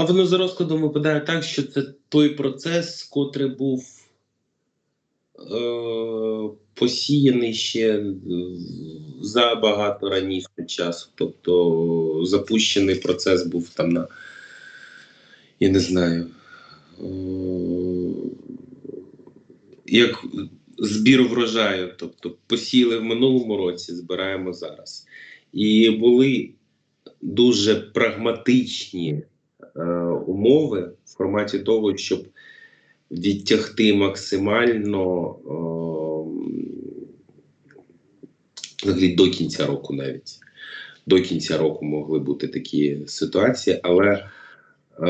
А воно за розкладом випадає так, що це той процес, котрий був е, посіяний ще е, забагато раніше часу. Тобто запущений процес був там на, я не знаю, е, як збір врожаю. Тобто посіяли в минулому році, збираємо зараз. І були дуже прагматичні е, умови в форматі того, щоб відтягти максимально е, взагалі до кінця року навіть. До кінця року могли бути такі ситуації, але е,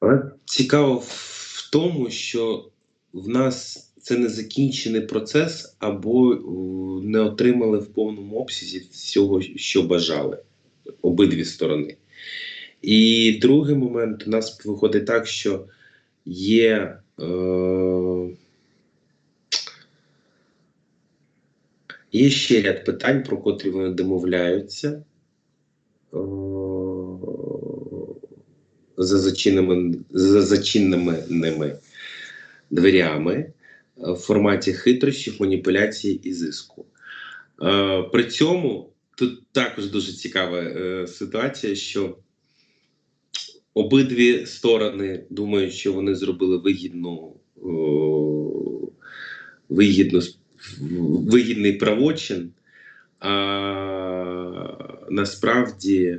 але цікаво в тому, що в нас це не закінчений процес, або е, не отримали в повному обсязі всього, що бажали обидві сторони. І другий момент у нас виходить так, що є. Е, Є ще ряд питань, про котрі вони домовляються е, за зачинними, за зачинними ними дверями в форматі хитрощів, маніпуляції і зиску. Е, При цьому тут також дуже цікава е, ситуація, що обидві сторони думають, що вони зробили вигідну, вигідну вигідний правочин, а насправді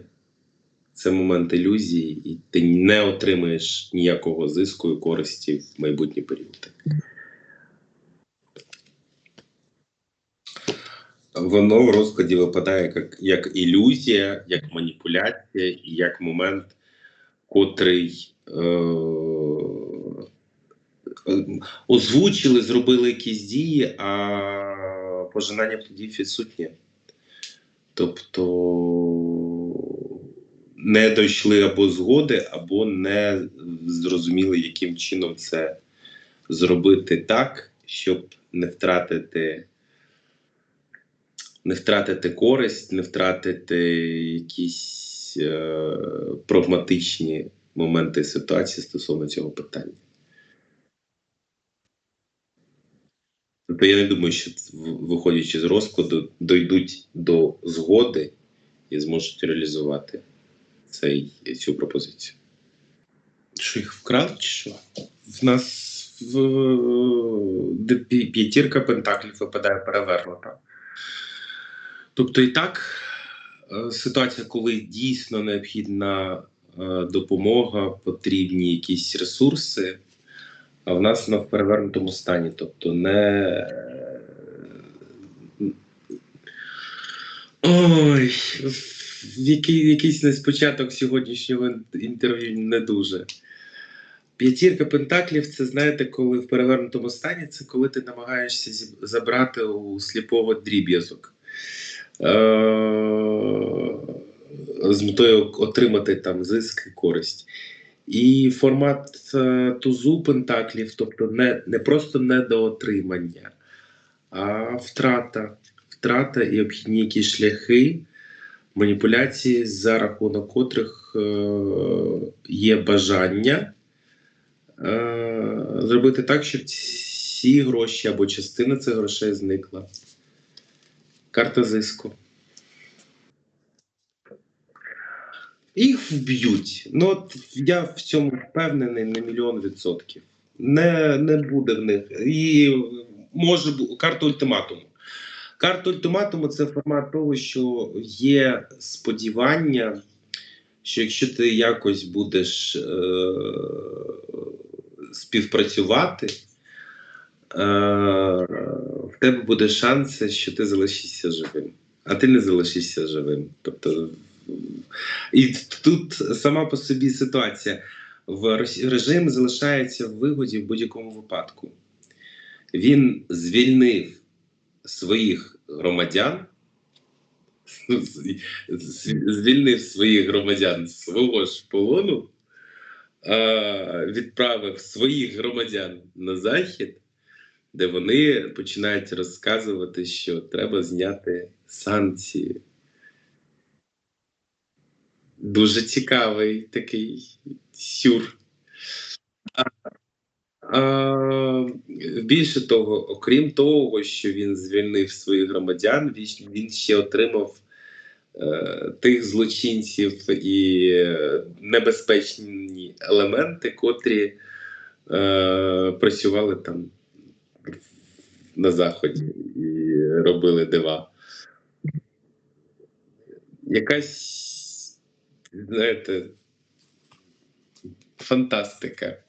це момент ілюзії, і ти не отримаєш ніякого зиску і користі в майбутні періоди. Воно в розкладі випадає як, як ілюзія, як маніпуляція як момент, котрий е, озвучили, зробили якісь дії, а пожинання плодів відсутнє. Тобто не дійшли або згоди, або не зрозуміли, яким чином це зробити так, щоб не втратити. Не втратити користь, не втратити якісь е, прагматичні моменти ситуації стосовно цього питання. Тобто я не думаю, що виходячи з розкладу, дійдуть до згоди і зможуть реалізувати цей, цю пропозицію. Що їх вкрали, чи що? В нас в п'ятірка пентаклів випадає перевернута. Тобто, і так, е, ситуація, коли дійсно необхідна е, допомога, потрібні якісь ресурси, а в нас вона в перевернутому стані. Тобто не. Ой, який, якийсь на спочаток сьогоднішнього інтерв'ю не дуже. П'ятірка пентаклів це знаєте, коли в перевернутому стані, це коли ти намагаєшся забрати у сліпого дріб'язок. Е, з метою отримати там зиск і користь. І формат е, тузу пентаклів, тобто не не просто недоотримання, а втрата, втрата і обхідні якісь шляхи маніпуляції, за рахунок котрих е, є бажання зробити так, щоб ці гроші або частина цих грошей зникла. Карта зиску. Їх вб'ють. Ну от я в цьому впевнений на мільйон відсотків. Не не буде в них. І може бути карта ультиматуму. Карта ультиматуму це формат того, що є сподівання, що якщо ти якось будеш е, співпрацювати, в тебе буде шанс, що ти залишишся живим, а ти не залишишся живим. Тобто, і тут сама по собі ситуація в режим залишається в вигоді в будь-якому випадку. Він звільнив своїх громадян, звільнив своїх громадян з свого ж полону, відправив своїх громадян на захід, де вони починають розказувати, що треба зняти санкції. Дуже цікавий такий сюр. А, а, більше того, окрім того, що він звільнив своїх громадян, він, ще отримав е, тих злочинців і небезпечні елементи, котрі е, працювали там на заході і робили дива. Якась, знаєте, фантастика.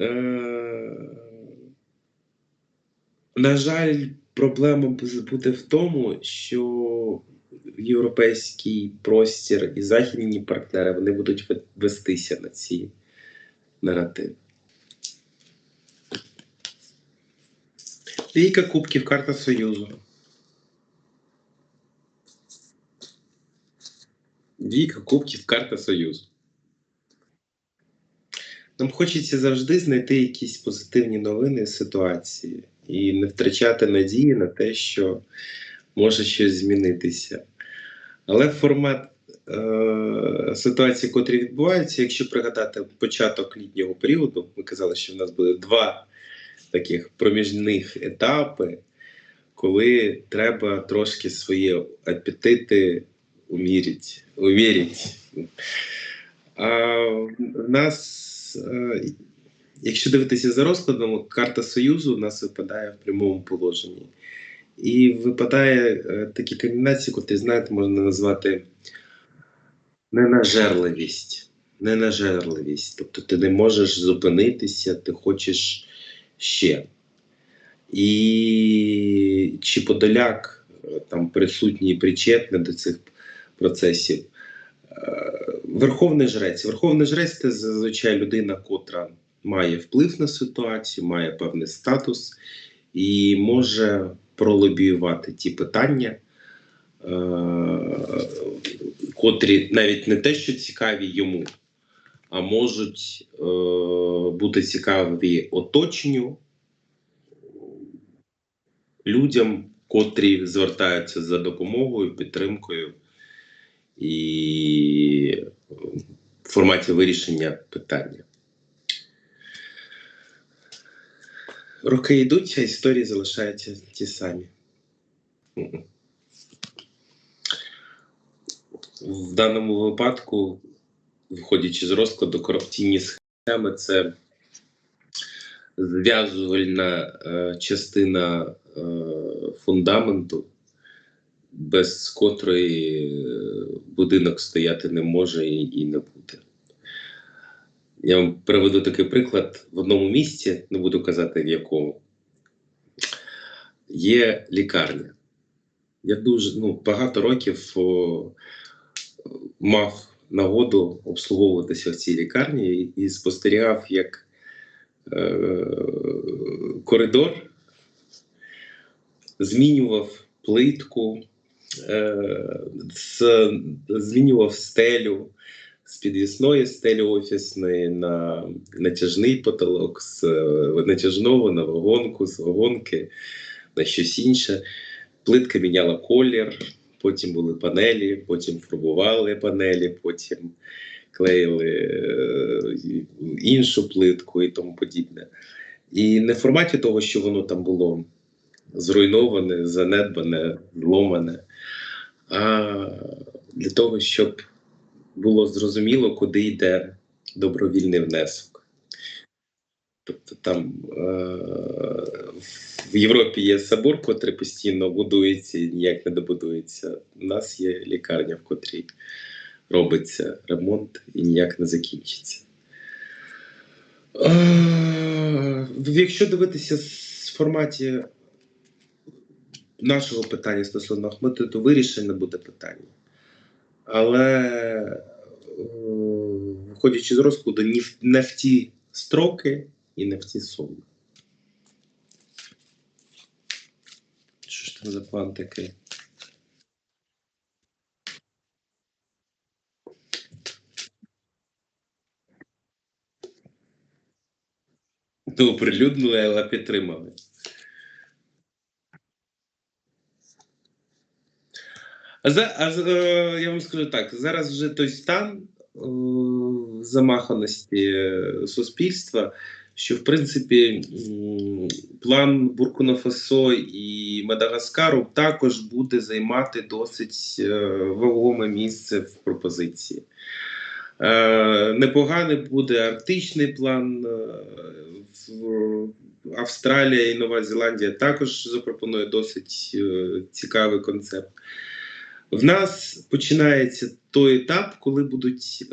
Е, на жаль, проблема буде в тому, що європейський простір і західні партнери вони будуть вестися на ці наративи. Двійка кубків, карта Союзу. Двійка кубків, карта Союзу. Нам хочеться завжди знайти якісь позитивні новини з ситуації і не втрачати надії на те, що може щось змінитися. Але формат е- ситуації, котрі відбуваються, якщо пригадати початок літнього періоду, ми казали, що в нас буде два таких проміжних етапи, коли треба трошки свої апетити умірити. умірити. А в нас, е, якщо дивитися за розкладом, карта Союзу у нас випадає в прямому положенні. І випадає е, такі комбінації, котрі, знаєте, можна назвати ненажерливість. Ненажерливість. Тобто ти не можеш зупинитися, ти хочеш ще. І чи Подоляк е, там присутній і причетний до цих процесів. Е, Верховний жрець. Верховний жрець це зазвичай людина, котра має вплив на ситуацію, має певний статус і може пролобіювати ті питання, е, котрі навіть не те, що цікаві йому, можуть е, бути цікаві оточенню людям, котрі звертаються за допомогою, підтримкою і в форматі вирішення питання. Роки йдуть, а історії залишаються ті самі. В даному випадку, виходячи з розкладу, корупційні схеми це зв'язувальна е, частина е, фундаменту, без котрої е, будинок стояти не може і, і не буде. Я вам приведу такий приклад в одному місці, не буду казати в якому. Є лікарня. Я дуже ну, багато років о, мав нагоду обслуговуватися в цій лікарні і, спостерігав, як е, коридор змінював плитку, е, змінював стелю з підвісної стелі офісної на натяжний потолок, з е, натяжного на вагонку, з вагонки на щось інше. Плитка міняла колір, потім були панелі, потім фарбували панелі, потім клеїли е, іншу плитку і тому подібне. І не в форматі того, що воно там було зруйноване, занедбане, зломане, а для того, щоб було зрозуміло, куди йде добровільний внесок. Тобто там е- в Європі є собор, котрий постійно будується і ніяк не добудується. У нас є лікарня, в котрій робиться ремонт і ніяк не закінчиться. Е- якщо дивитися в форматі нашого питання стосовно Ахмету, то вирішення буде питання. Але е, виходячи з розкладу, не в ті строки і не в ті суми. Що ж там за план такий? не оприлюднили, але підтримали. А, за, а е, я вам скажу так: зараз вже той стан е, замаханості е, суспільства, що в принципі план Буркіна-Фасо і Мадагаскару також буде займати досить е, вагоме місце в пропозиції. Е, Непоганий буде арктичний план. е, Австралія і Нова Зеландія також запропонує досить цікавий концепт. В нас починається той етап, коли будуть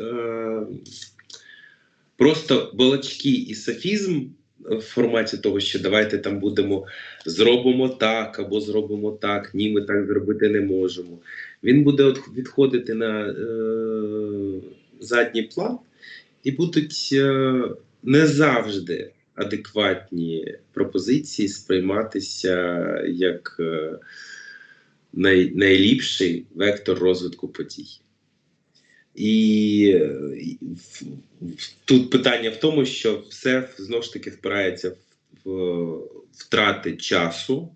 просто балачки і софізм в форматі того, що давайте там будемо зробимо так або зробимо так, ні, ми так зробити не можемо. Він буде відходити на е, задній план, і будуть е, не завжди адекватні пропозиції сприйматися як е, най, найліпший вектор розвитку подій. І тут питання в тому, що все знову ж таки впирається в, втрати часу,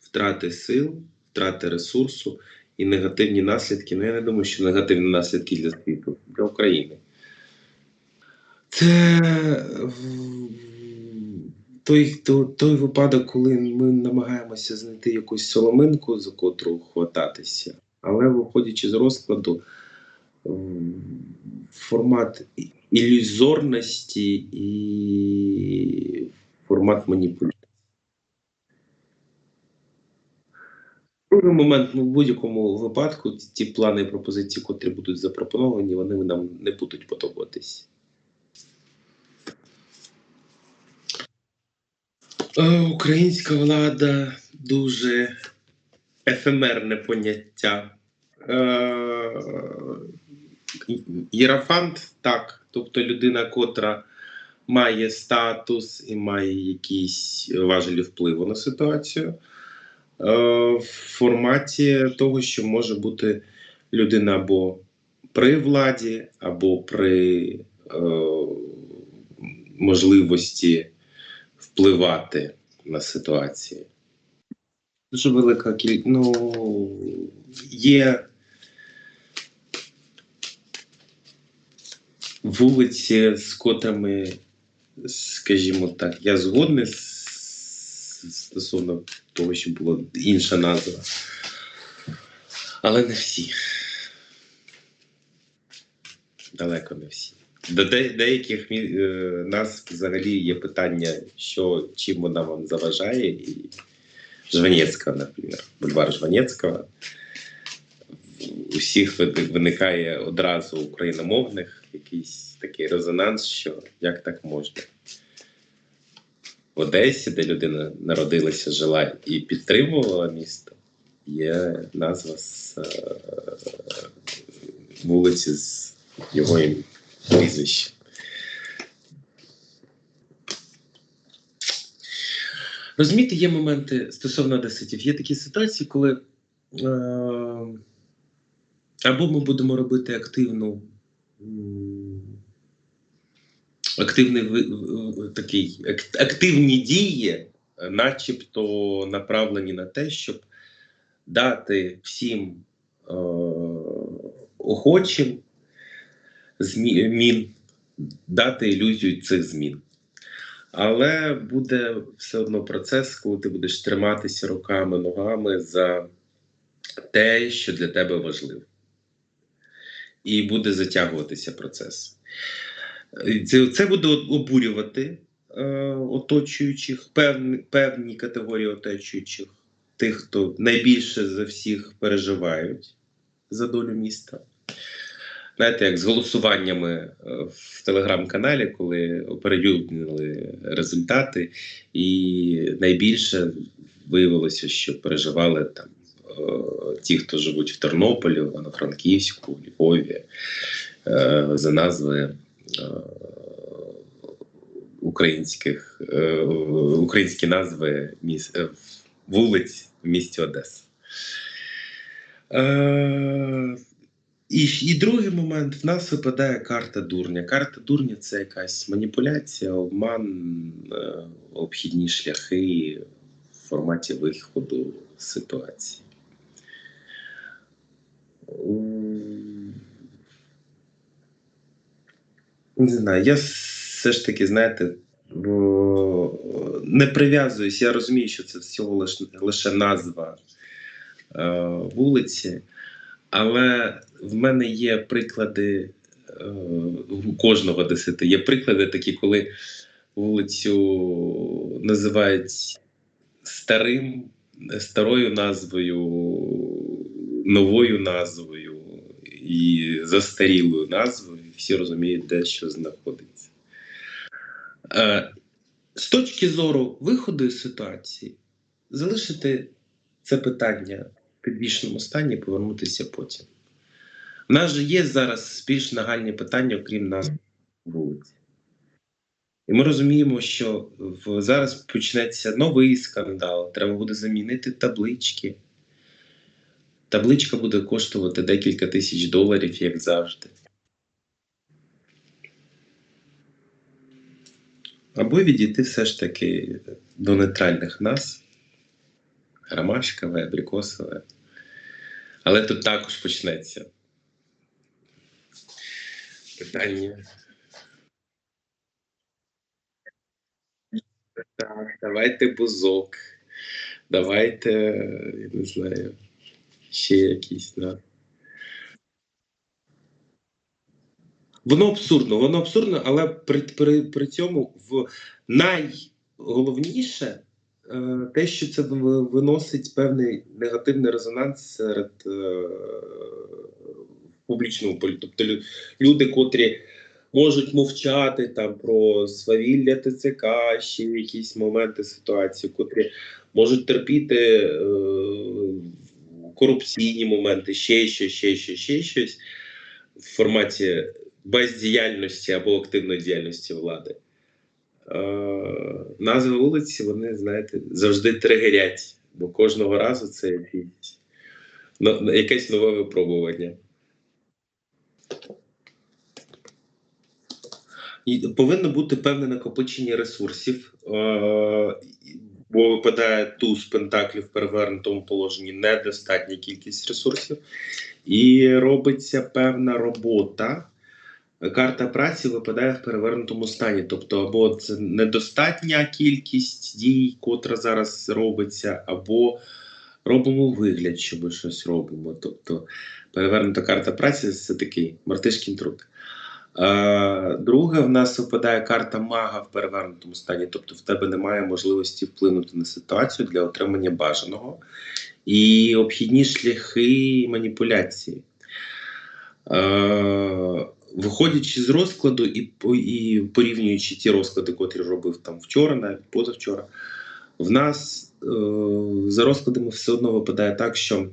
втрати сил, втрати ресурсу і негативні наслідки. Ну, я не думаю, що негативні наслідки для світу, для України. Це той, той, той випадок, коли ми намагаємося знайти якусь соломинку, за котру хвататися, але виходячи з розкладу, формат ілюзорності і формат маніпуляції. Другий момент, ну, в будь-якому випадку, ті плани і пропозиції, котрі будуть запропоновані, вони нам не будуть подобатись. Е, Українська влада дуже ефемерне поняття. Єрафант так, тобто людина, котра має статус і має якісь важелі впливу на ситуацію. Е, В форматі того, що може бути людина або при владі, або при е, можливості впливати на ситуації. Дуже велика кількість. Ну, є вулиці, з котрими, скажімо так, я згодний стосовно того, що була інша назва. Але не всі. Далеко не всі. До де, деяких мі- е, нас взагалі є питання, що чим вона вам заважає, і Жванецького, наприклад, бульвар Жванецького. У всіх виникає одразу україномовних якийсь такий резонанс, що як так можна. В Одесі, де людина народилася, жила і підтримувала місто, є назва з е, вулиці з його прізвищем. Розумієте, є моменти стосовно одеситів. Є такі ситуації, коли е, або ми будемо робити активну. Активний такий активні дії, е, начебто направлені на те, щоб дати всім е, охочим змін, дати ілюзію цих змін. Але буде все одно процес, коли ти будеш триматися руками, ногами за те, що для тебе важливо. І буде затягуватися процес. Це, це буде обурювати е, оточуючих, певні, певні категорії оточуючих, тих, хто найбільше за всіх переживають за долю міста. Знаєте, як з голосуваннями е, в телеграм-каналі, коли оприлюднили результати, і найбільше виявилося, що переживали там е, ті, хто живуть в Тернополі, Івано-Франківську, Львові, е, за назви українських е, українські назви міс, е, вулиць в місті Одеса. Е, І, і другий момент: в нас випадає карта дурня. Карта дурня це якась маніпуляція, обман, е, обхідні шляхи в форматі виходу з ситуації. Не знаю, я все ж таки, знаєте, бо не прив'язуюсь. Я розумію, що це всього лише, лише назва е, вулиці, але в мене є приклади е, у кожного одесита. Є приклади такі, коли вулицю називають старим, старою назвою, новою назвою і застарілою назвою. Всі розуміють, де що знаходиться. Е, З точки зору виходу із ситуації, залишити це питання в підвішеному стані повернутися потім. У нас же є зараз більш нагальні питання, окрім нас вулиці. І ми розуміємо, що в, зараз почнеться новий скандал. Треба буде замінити таблички. Табличка буде коштувати декілька тисяч доларів, як завжди. Або відійти все ж таки до нейтральних нас. Ромашкове, абрикосове. Але тут також почнеться питання. Так, давайте бузок. Давайте, я не знаю, ще якісь, да. Воно абсурдно, воно абсурдно, але при, при, при цьому в найголовніше е, те, що це виносить певний негативний резонанс серед е, в публічному полі. Тобто люди, котрі можуть мовчати там про свавілля ТЦК, ще якісь моменти ситуації, котрі можуть терпіти е, корупційні моменти, ще щось, ще щось, ще щось в форматі бездіяльності або активної діяльності влади. Е, назви вулиці, вони, знаєте, завжди тригерять, бо кожного разу це якийсь, ну, якесь нове випробування. І повинно бути певне накопичення ресурсів, е, бо випадає туз пентаклів в перевернутому положенні недостатня кількість ресурсів, і робиться певна робота. Карта праці випадає в перевернутому стані. Тобто, або це недостатня кількість дій, котра зараз робиться, або робимо вигляд, що ми щось робимо. Тобто, перевернута карта праці це такий мартишкін труд. Друге, в нас випадає карта мага в перевернутому стані, тобто в тебе немає можливості вплинути на ситуацію для отримання бажаного і обхідні шляхи маніпуляції. Виходячи з розкладу і, і порівнюючи ті розклади, котрі робив там вчора, навіть позавчора, в нас е, за розкладами все одно випадає так, що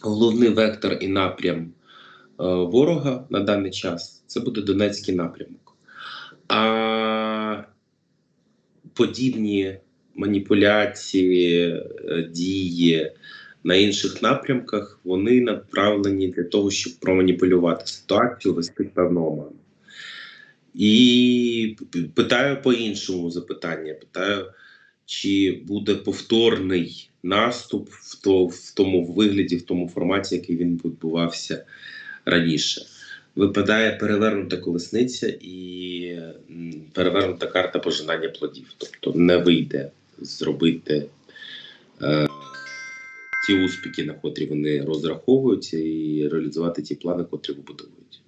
головний вектор і напрям е, ворога на даний час це буде Донецький напрямок. А подібні маніпуляції, е, дії на інших напрямках вони направлені для того, щоб проманіпулювати ситуацію, вести певну оману. І питаю по-іншому запитання: питаю, чи буде повторний наступ в, то, в тому вигляді, в тому форматі, який він відбувався раніше. Випадає перевернута колесниця і перевернута карта пожинання плодів. Тобто не вийде зробити е, ті успіхи, на котрі вони розраховуються, і реалізувати ті плани, котрі вибудовують.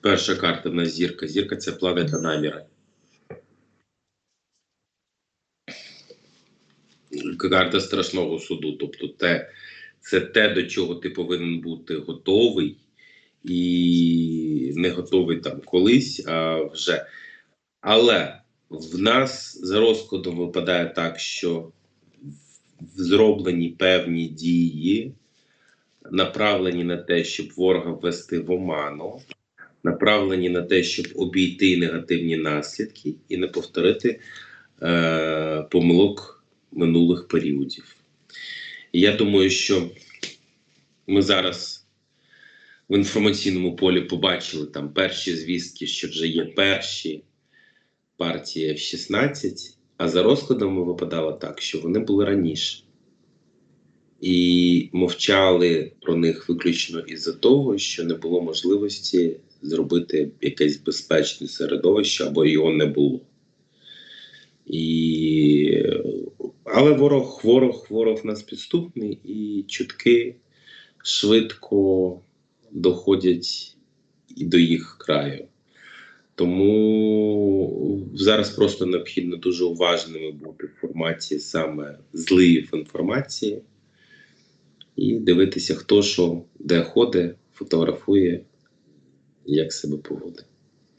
Перша карта в нас зірка. Зірка це планета наміра. Карта страшного суду. Тобто, те, це те, до чого ти повинен бути готовий, і не готовий там колись, а вже. Але в нас за розкладом випадає так, що зроблені певні дії, направлені на те, щоб ворога ввести в оману, направлені на те, щоб обійти негативні наслідки і не повторити е, помилок минулих періодів. Я думаю, що ми зараз в інформаційному полі побачили там перші звістки, що вже є перші партії F-16, а за розкладами випадало так, що вони були раніше. І мовчали про них виключно із-за того, що не було можливості зробити якесь безпечне середовище або його не було. І... Але ворог, ворог, ворог в нас підступний, і чутки швидко доходять і до їх краю. Тому зараз просто необхідно дуже уважними бути в форматі саме зливів інформації і дивитися, хто що де ходить, фотографує, як себе поводить.